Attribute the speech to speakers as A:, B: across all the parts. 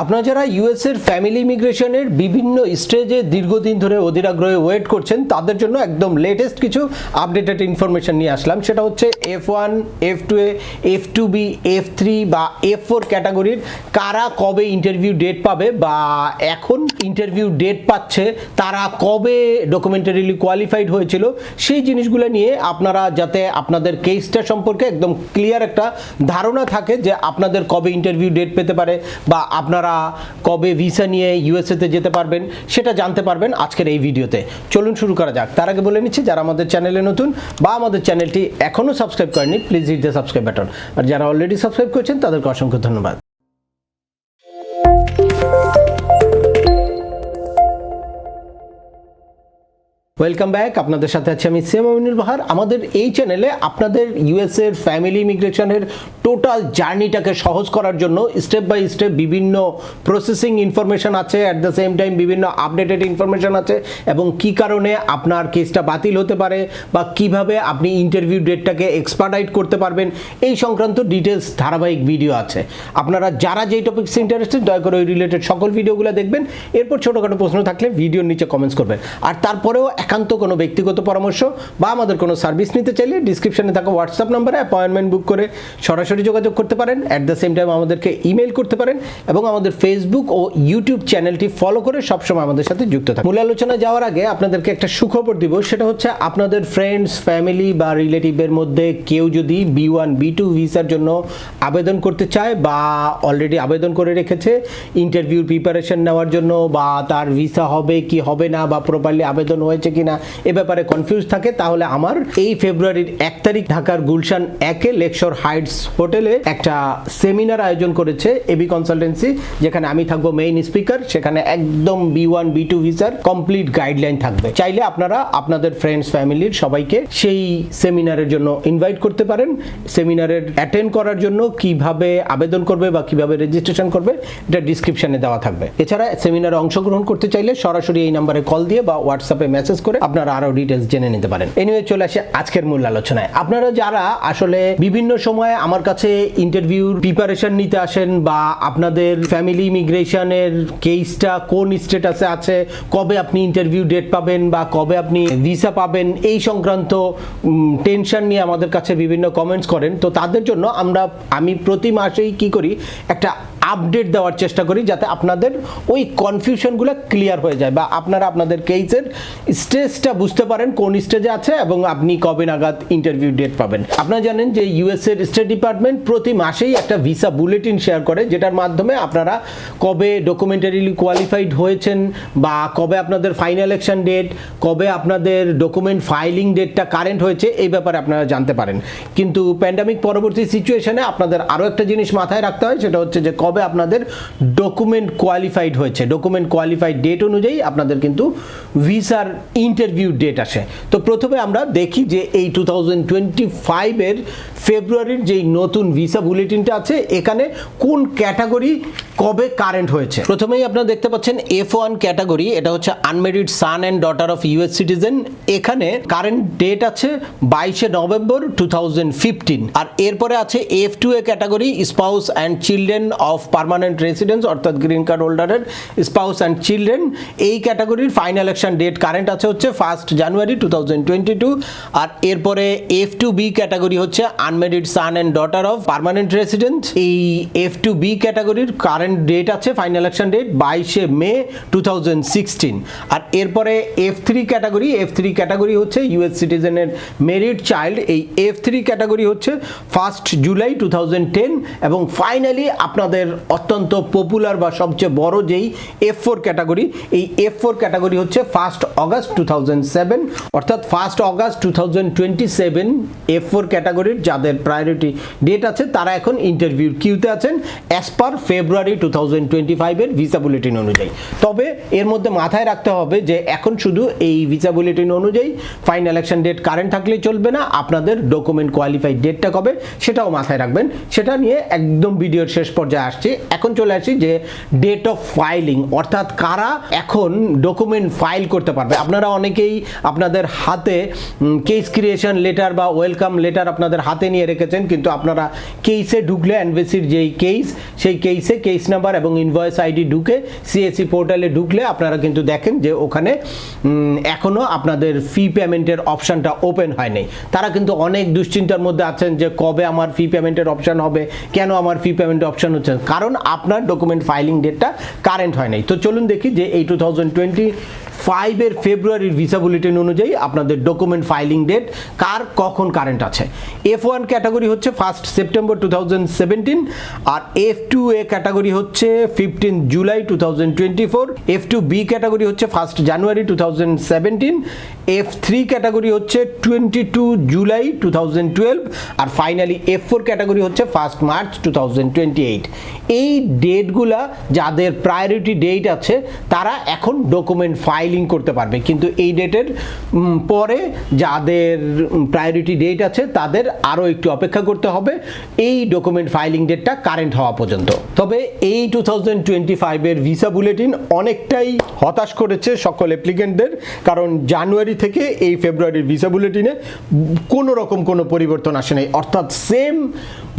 A: আপনারা যারা ইউএস এর ফ্যামিলি ইমিগ্রেশনের বিভিন্ন স্টেজে দীর্ঘদিন ধরে অধীর আগ্রহে ওয়েট করছেন, তাদের জন্য একদম লেটেস্ট কিছু আপডেটেড ইনফরমেশন নিয়ে আসলাম। সেটা হচ্ছে F one F two A F two B F three বা এফ ফোর ক্যাটাগরির কারা কবে ইন্টারভিউ ডেট পাবে বা এখন ইন্টারভিউ ডেট পাচ্ছে, তারা কবে ডকুমেন্টারিলি কোয়ালিফাইড হয়েছিল, সেই জিনিসগুলো নিয়ে আপনারা যাতে আপনাদের কেসটা সম্পর্কে একদম ক্লিয়ার একটা ধারণা থাকে যে আপনাদের কবে ইন্টারভিউ ডেট পেতে পারে বা আপনারা কবে ভিসা নিয়ে ইউএসএতে যেতে পারবেন সেটা জানতে পারবেন আজকের এই ভিডিওতে। চলুন শুরু করা যাক। তার আগে বলে নিচ্ছি, যারা আমাদের চ্যানেলে নতুন বা আমাদের চ্যানেলটি এখনও সাবস্ক্রাইব করেনি please hit the subscribe button আর যারা অলরেডি সাবস্ক্রাইব করেছেন, তাদেরকে অসংখ্য ধন্যবাদ। ওয়েলকাম ব্যাক আপনাদের সাথে আছি আমি সেম আমিনুল বাহার আমাদের এই চ্যানেলে আপনাদের ইউএস এর ফ্যামিলি ইমিগ্রেশনের টোটাল জার্নিটাকে সহজ করার জন্য স্টেপ বাই স্টেপ বিভিন্ন প্রসেসিং ইনফরমেশন আছে। অ্যাট দ্য সেম টাইম বিভিন্ন আপডেটেড ইনফরমেশন আছে এবং কি কারণে আপনার কেসটা বাতিল হতে পারে বা কীভাবে আপনি ইন্টারভিউ ডেটটাকে এক্সপার্টাইট করতে পারবেন, এই সংক্রান্ত ডিটেলস ধারাবাহিক ভিডিও আছে। আপনারা যারা যেই টপিক্স ইন্টারেস্টেড দয়া করে ওই রিলেটেড সকল ভিডিওগুলো দেখবেন। এরপর ছোটোখাটো প্রশ্ন থাকলে ভিডিওর নিচে কমেন্টস করবেন। আর তারপরেও একান্ত কোনো ব্যক্তিগত পরামর্শ বা আমাদের কোনো সার্ভিস নিতে চাইলে ডিসক্রিপশনে থাকা হোয়াটসঅ্যাপ নাম্বারে অ্যাপয়েন্টমেন্ট বুক করে সরাসরি যোগাযোগ করতে পারেন। অ্যাট দ্য সেম টাইম আমাদেরকে ইমেল করতে পারেন এবং আমাদের ফেসবুক ও ইউটিউব চ্যানেলটি ফলো করে সবসময় আমাদের সাথে যুক্ত থাকুন। মূল আলোচনা যাওয়ার আগে আপনাদেরকে একটা সুখবর দিব। সেটা হচ্ছে আপনাদের ফ্রেন্ডস ফ্যামিলি বা রিলেটিভের মধ্যে কেউ যদি বি ওয়ান বি টু ভিসার জন্য আবেদন করতে চায় বা অলরেডি আবেদন করে রেখেছে ইন্টারভিউর প্রিপারেশন নেওয়ার জন্য বা তার ভিসা হবে কি হবে না বা প্রপারলি আবেদন হয়েছে কি না এ ব্যাপারে কনফিউজ থাকে, তাহলে আমার এই ফেব্রুয়ারির এক তারিখ ঢাকার গুলশান একে লেকশোর হাইটস হোটেলে একটা সেমিনার আয়োজন করেছে এবি কনসালটেন্সি যেখানে আমি থাকব মেইন স্পিকার সেখানে একদম বি ওয়ান বি টু ভিসার কমপ্লিট গাইডলাইন থাকবে। চাইলে আপনারা আপনাদের ফ্রেন্ডস ফ্যামিলির সবাইকে সেই সেমিনারের জন্য ইনভাইট করতে পারেন। সেমিনারের অ্যাটেন্ড করার জন্য কীভাবে আবেদন করবে বা কীভাবে রেজিস্ট্রেশন করবে, এটা ডিসক্রিপশনে দেওয়া থাকবে। এছাড়া সেমিনারে অংশগ্রহণ করতে চাইলে সরাসরি এই নাম্বারে কল দিয়ে বা হোয়াটসঅ্যাপে মেসেজ করে আপনারা আরও ডিটেলস জেনে নিতে পারেন। এনিওয়ে চলে আসে আজকের মূল আলোচনায়। আপনারা যারা আসলে বিভিন্ন সময় আমার কাছে ইন্টারভিউর প্রিপারেশন নিতে আসেন বা আপনাদের ফ্যামিলি ইমিগ্রেশনের কেসটা কোন স্টেটাসে আছে, কবে আপনি ইন্টারভিউ ডেট পাবেন বা কবে আপনি ভিসা পাবেন, এই সংক্রান্ত টেনশন নিয়ে আমাদের কাছে বিভিন্ন কমেন্টস করেন। তো তাদের জন্য আমরা, আমি প্রতি মাসেই কি করি, একটা আপডেট দেওয়ার চেষ্টা করি যাতে আপনাদের ওই কনফিউশনগুলো ক্লিয়ার হয়ে যায় বা আপনারা আপনাদের কেসের স্টেজটা বুঝতে পারেন, কোন স্টেজে আছে এবং আপনি কবে নাগাদ ইন্টারভিউ ডেট পাবেন। আপনারা জানেন যে ইউএস এর স্টেট ডিপার্টমেন্ট প্রতি মাসেই একটা ভিসা বুলেটিন শেয়ার করে, যেটার মাধ্যমে আপনারা কবে ডকুমেন্টারিলি কোয়ালিফাইড হয়েছেন বা কবে আপনাদের ফাইনাল ইলেকশন ডেট কবে আপনাদের ডকুমেন্ট ফাইলিং ডেটটা কারেন্ট হয়েছে, এই ব্যাপারে আপনারা জানতে পারেন। কিন্তু প্যান্ডামিক পরবর্তী সিচুয়েশনে আপনাদের আরও একটা জিনিস মাথায় রাখতে হয়, সেটা হচ্ছে যে কবে আপনাদের ডকুমেন্ট কোয়ালিফাইড হয়েছে। ডকুমেন্ট কোয়ালিফাইড ডেট অনুযায়ী আপনাদের কিন্তু ভিসার ইন্টারভিউ ডেট আসে। তো প্রথমে আমরা দেখি যে এই টু থাউজেন্ড টোয়েন্টি ফাইভের ফেব্রুয়ারির যেই নতুন ভিসা বুলেটিনটা আছে, এখানে কোন ক্যাটাগরি কবে কারেন্ট হয়েছে? প্রথমেই আপনারা দেখতে পাচ্ছেন এফ ওয়ান ক্যাটাগরি এটা হচ্ছে unmarried son and daughter of US citizen এখানে কারেন্ট ডেট আছে বাইশে নভেম্বর টু আর এরপরে আছে F two A category spouse and children of permanent residence অর্থাৎ গ্রিন কার্ড হোল্ডারের স্পাউস অ্যান্ড চিলড্রেন এই ক্যাটাগরির ফাইনাল ইলেকশন ডেট কারেন্ট আছে হচ্ছে ফার্স্ট জানুয়ারি টু আর এরপরে এফ টু বি ক্যাটাগরি হচ্ছে unmarried son and daughter of permanent resident এই এফ টু বি ক্যাটাগরির কারেন্ট ডেট আছে ফাইনাল ইলেকশন ডেট বাইশে মে টু আর এরপরে F three category F three category হচ্ছে ইউএস সিটিজেনের মেরিড চাইল্ড এই এফ থ্রি ক্যাটাগরি হচ্ছে ফার্স্ট জুলাই টু এবং ফাইনালি আপনাদের অত্যন্ত পপুলার বা সবচেয়ে বড় যেই এফ ফোর ক্যাটাগরি এই এফ ফোর ক্যাটাগরি হচ্ছে first August two thousand seven অর্থাৎ first August two thousand twenty seven F four ক্যাটাগরির যাদের প্রায়োরিটি ডেট আছে, তারা এখন ইন্টারভিউর কিউতে আছেন as per February two thousand twenty ফাইভের ভিসা বুলেটিন অনুযায়ী। তবে এর মধ্যে মাথায় রাখতে হবে যে এখন শুধু এই ভিসা বুলেটিন অনুযায়ী ফাইন ইলেকশন ডেট কারেন্ট থাকলে চলবে না, আপনাদের ডকুমেন্ট কোয়ালিফাইড ডেটটা কবে সেটাও মাথায় রাখবেন। সেটা নিয়ে একদম ভিডিওর শেষ পর্যায়ে আসছে। আসছি। এখন চলে আসি যে ডেট অফ ফাইলিং অর্থাৎ কারা এখন ডকুমেন্ট ফাইল করতে পারবে। আপনারা অনেকেই আপনাদের হাতে কেস ক্রিয়েশন লেটার বা ওয়েলকাম লেটার আপনাদের হাতে নিয়ে রেখেছেন কিন্তু আপনারা কেসে ঢুকলে অ্যানভেসির যেই কেস সেই কেসে কেস নাম্বার এবং ইনভয়েস আইডি ঢুকে সিএসসি পোর্টালে ঢুকলে আপনারা কিন্তু দেখেন যে ওখানে উম, এখনও আপনাদের ফি পেমেন্টের অপশানটা ওপেন হয়নি। তারা কিন্তু অনেক দুশ্চিন্তার মধ্যে আছেন যে কবে আমার ফি পেমেন্টের অপশান হবে কেন আমার ফি পেমেন্ট অপশন হচ্ছে? কারণ আপনার ডকুমেন্ট ফাইলিং ডেটটা কারেন্ট হয় নাই। তো চলুন দেখি যে এই টু থাউজেন্ড টোয়েন্টি ফাইভের ফেব্রুয়ারির ভিসা বুলেটিন অনুযায়ী আপনাদের ডকুমেন্ট ফাইলিং ডেট কার কখন কারেন্ট আছে। এফ ওয়ান ক্যাটাগরি হচ্ছে ফার্স্ট সেপ্টেম্বর টু থাউজেন্ড আর এফ টু এ ক্যাটাগরি হচ্ছে fifteen July two thousand twenty four F two B category হচ্ছে first January two thousand F three category হচ্ছে twenty two July two thousand twelve আর finally F four category হচ্ছে first March two thousand twenty eight এই ডেটগুলা যাদের priority date আছে, তারা এখন document filing করতে পারবে। কিন্তু এই ডেটের পরে যাদের প্রায়োরিটি ডেট আছে, তাদের আরও একটু অপেক্ষা করতে হবে। এই ডকুমেন্ট ফাইলিং ডেটটা কারেন্ট হওয়া পর্যন্ত। তবে এই টু থাউজেন্ড টোয়েন্টি ফাইভের ভিসা বুলেটিন অনেকটাই হতাশ করেছে সকল অ্যাপ্লিকেন্টদের কারণ জানুয়ারি থেকে এই ফেব্রুয়ারির ভিসা বুলেটিনে কোনো রকম কোনো পরিবর্তন আসে নাই। অর্থাৎ সেম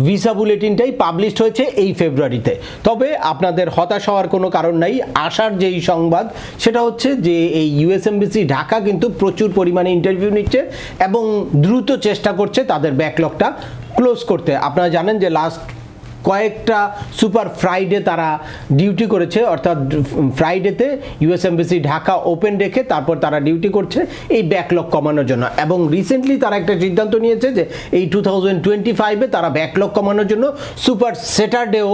A: ভিসা বুলেটিনটাই পাবলিশড হয়েছে এই ফেব্রুয়ারিতে। তবে আপনাদের হতাশ হওয়ার কোনো কারণ নাই। আসার যেই সংবাদ, সেটা হচ্ছে যে এই ইউএসএমবিসি ঢাকা কিন্তু প্রচুর পরিমাণে ইন্টারভিউ নিচ্ছে এবং দ্রুত চেষ্টা করছে তাদের ব্যাকলগটা ক্লোজ করতে। আপনারা জানেন যে লাস্ট কয়েকটা সুপার ফ্রাইডে তারা ডিউটি করেছে, অর্থাৎ ফ্রাইডেতে ইউএস এমবিসি ঢাকা ওপেন রেখে তারপর তারা ডিউটি করছে এই ব্যাকলগ কমানোর জন্য। এবং রিসেন্টলি তারা একটা সিদ্ধান্ত নিয়েছে যে এই টু থাউজেন্ড টোয়েন্টি ফাইভে তারা ব্যাকলগ কমানোর জন্য সুপার স্যাটারডেও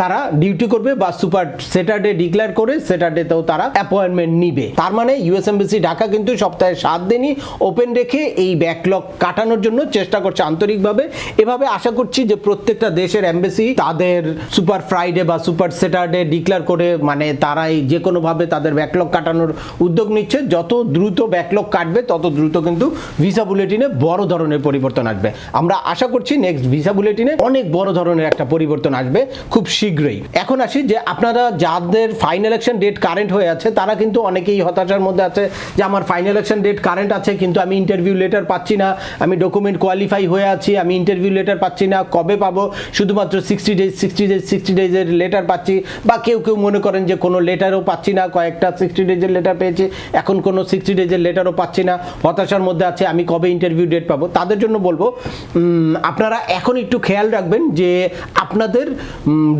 A: তারা ডিউটি করবে বা সুপার স্যাটারডে ডিক্লেয়ার করে স্যাটারডেতেও তারা অ্যাপয়েন্টমেন্ট নিবে। তার মানে ইউএস এমবিসি ঢাকা কিন্তু সপ্তাহে সাত দিনই ওপেন রেখে এই ব্যাকলগ কাটানোর জন্য চেষ্টা করছে আন্তরিকভাবে। এভাবে আশা করছি যে প্রত্যেকটা দেশের এমবেসি তাদের সুপার ফ্রাইডে বা সুপার স্যাটারডে ডিক্লেয়ার করে মানে তারাই যে কোনোভাবে তাদের ব্যাকলগ কাটানোর উদ্যোগ নিচ্ছে। যত দ্রুত ব্যাকলগ কাটবে, তত দ্রুত কিন্তু ভিসা বুলেটিনে বড় ধরনের পরিবর্তন আসবে। আমরা আশা করছি নেক্সট ভিসা বুলেটিনে অনেক বড় ধরনের একটা পরিবর্তন আসবে খুব শীঘ্রই। এখন আসি যে আপনারা যাদের ফাইন ইলেকশন ডেট কারেন্ট হয়ে আছে, তারা কিন্তু অনেকেই হতাশার মধ্যে আছে যে আমার ফাইন ইলেকশন ডেট কারেন্ট আছে, কিন্তু আমি ইন্টারভিউ লেটার পাচ্ছি না, আমি ডকুমেন্ট কোয়ালিফাই হয়ে আছি, আমি ইন্টারভিউ লেটার পাচ্ছি না, কবে পাবো? শুধুমাত্র sixty days sixty days sixty ডেজের letter পাচ্ছি বা কেউ কেউ মনে করেন যে কোনো লেটারও পাচ্ছি না, কয়েকটা সিক্সটি ডেজের লেটার পেয়েছি, এখন কোনো সিক্সটি ডেজের লেটারও পাচ্ছি না, হতাশার মধ্যে আছে, আমি কবে ইন্টারভিউ ডেট পাবো? তাদের জন্য বলব আপনারা এখন একটু খেয়াল রাখবেন যে আপনাদের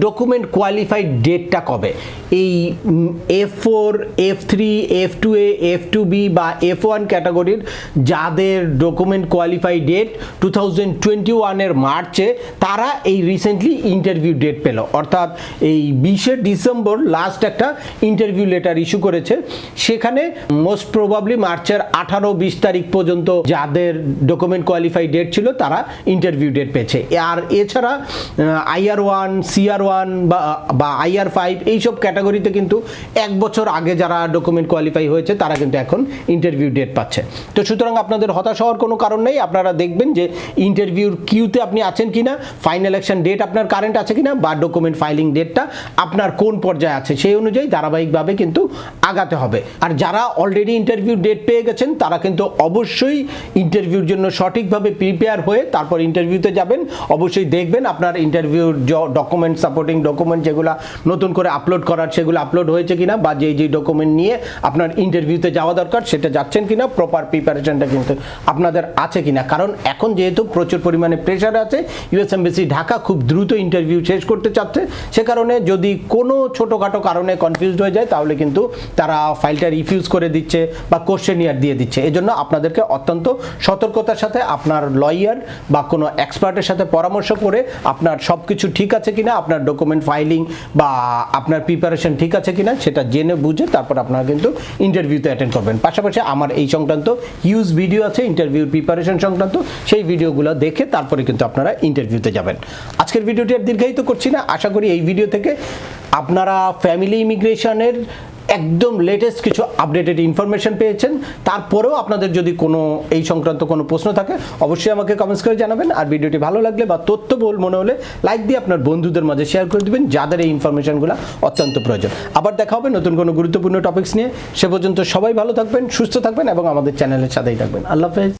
A: ডকুমেন্ট কোয়ালিফাইড ডেটটা কবে? এই F four F three F two A F two B বা এফ ওয়ান ক্যাটাগরির যাদের document qualify date two thousand twenty ওয়ানের মার্চে তারা এই রিসেন্টলি ইন্টারভিউ ডেট পেল। অর্থাৎ এই বিশে ডিসেম্বর লাস্ট একটা ইন্টারভিউ লেটার ইস্যু করেছে। সেখানে মোস্ট প্রবাবলি মার্চের আঠারো বিশ তারিখ পর্যন্ত যাদের ডকুমেন্ট কোয়ালিফাই ডেট ছিল, তারা ইন্টারভিউ ডেট পেয়েছে। আর এছাড়া আইআর ওয়ান সিআর ওয়ান বা আইআর ফাইভ এইসব ক্যাটাগরিতে কিন্তু এক বছর আগে যারা ডকুমেন্ট কোয়ালিফাই হয়েছে, তারা কিন্তু এখন ইন্টারভিউ ডেট পাচ্ছে। তো সুতরাং আপনাদের হতাশ হওয়ার কোনো কারণ নেই। আপনারা দেখবেন যে ইন্টারভিউর কিউতে আপনি আছেন কিনা ফাইনাল ইলেকশন ডেট আপনার কারেন্ট আছে কিনা বা ডকুমেন্ট ফাইলিং ডেটটা আপনার কোন পর্যায়ে আছে সেই অনুযায়ী ধারাবাহিকভাবে কিন্তু আগাতে হবে। আর যারা অলরেডি ইন্টারভিউ ডেট পেয়ে গেছেন, তারা কিন্তু অবশ্যই ইন্টারভিউর জন্য সঠিকভাবে প্রিপেয়ার হয়ে তারপর ইন্টারভিউতে যাবেন। অবশ্যই দেখবেন আপনার ইন্টারভিউর ডকুমেন্ট সাপোর্টিং ডকুমেন্ট যেগুলো নতুন করে আপলোড করার, সেগুলো আপলোড হয়েছে কিনা বা যেই যে ডকুমেন্ট নিয়ে আপনার ইন্টারভিউতে যাওয়া দরকার, সেটা যাচ্ছেন কিনা প্রপার প্রিপারেশনটা কিন্তু আপনাদের আছে কিনা। কারণ এখন যেহেতু প্রচুর পরিমাণে প্রেশার আছে ইউএস এমবিসি ঢাকা খুব দ্রুত ইন্টারভিউ শেষ করতে চাচ্ছে, সে কারণে যদি কোনো ছোটোখাটো কারণে কনফিউজড হয়ে যায়, তাহলে কিন্তু তারা ফাইলটা রিফিউজ করে দিচ্ছে বা কোশ্চেন ইয়ার দিয়ে দিচ্ছে। এজন্য আপনাদেরকে অত্যন্ত সতর্কতার সাথে আপনার লয়ার বা কোনো এক্সপার্টের সাথে পরামর্শ করে আপনার সব কিছু ঠিক আছে কিনা, আপনার ডকুমেন্ট ফাইলিং বা আপনার প্রিপারেশন ঠিক আছে কিনা, সেটা জেনে বুঝে তারপর আপনারা কিন্তু ইন্টারভিউতে অ্যাটেন্ড করবেন। পাশাপাশি আমার এই সংক্রান্ত হিউজ ভিডিও আছে ইন্টারভিউর প্রিপারেশন সংক্রান্ত, সেই ভিডিওগুলো দেখে তারপরে কিন্তু আপনারা ইন্টারভিউতে যাবেন। আজকের ভিডিওটি আর দীর্ঘায়িত করছি না। আশা করি এই ভিডিও থেকে আপনারা ফ্যামিলি ইমিগ্রেশনের একদম লেটেস্ট কিছু আপডেটেড ইনফরমেশন পেয়েছেন। তারপরেও আপনাদের যদি কোনো এই সংক্রান্ত কোনো প্রশ্ন থাকে, অবশ্যই আমাকে কমেন্টস করে জানাবেন। আর ভিডিওটি ভালো লাগলে বা তথ্যবহুল মনে হলে লাইক দিয়ে আপনার বন্ধুদের মাঝে শেয়ার করে দিবেন, যাদের এই ইনফরমেশনগুলো অত্যন্ত প্রয়োজন। আবার দেখা হবে নতুন কোনো গুরুত্বপূর্ণ টপিকস নিয়ে। সে পর্যন্ত সবাই ভালো থাকবেন, সুস্থ থাকবেন এবং আমাদের চ্যানেলের সাথেই থাকবেন। আল্লাহ হাফেজ।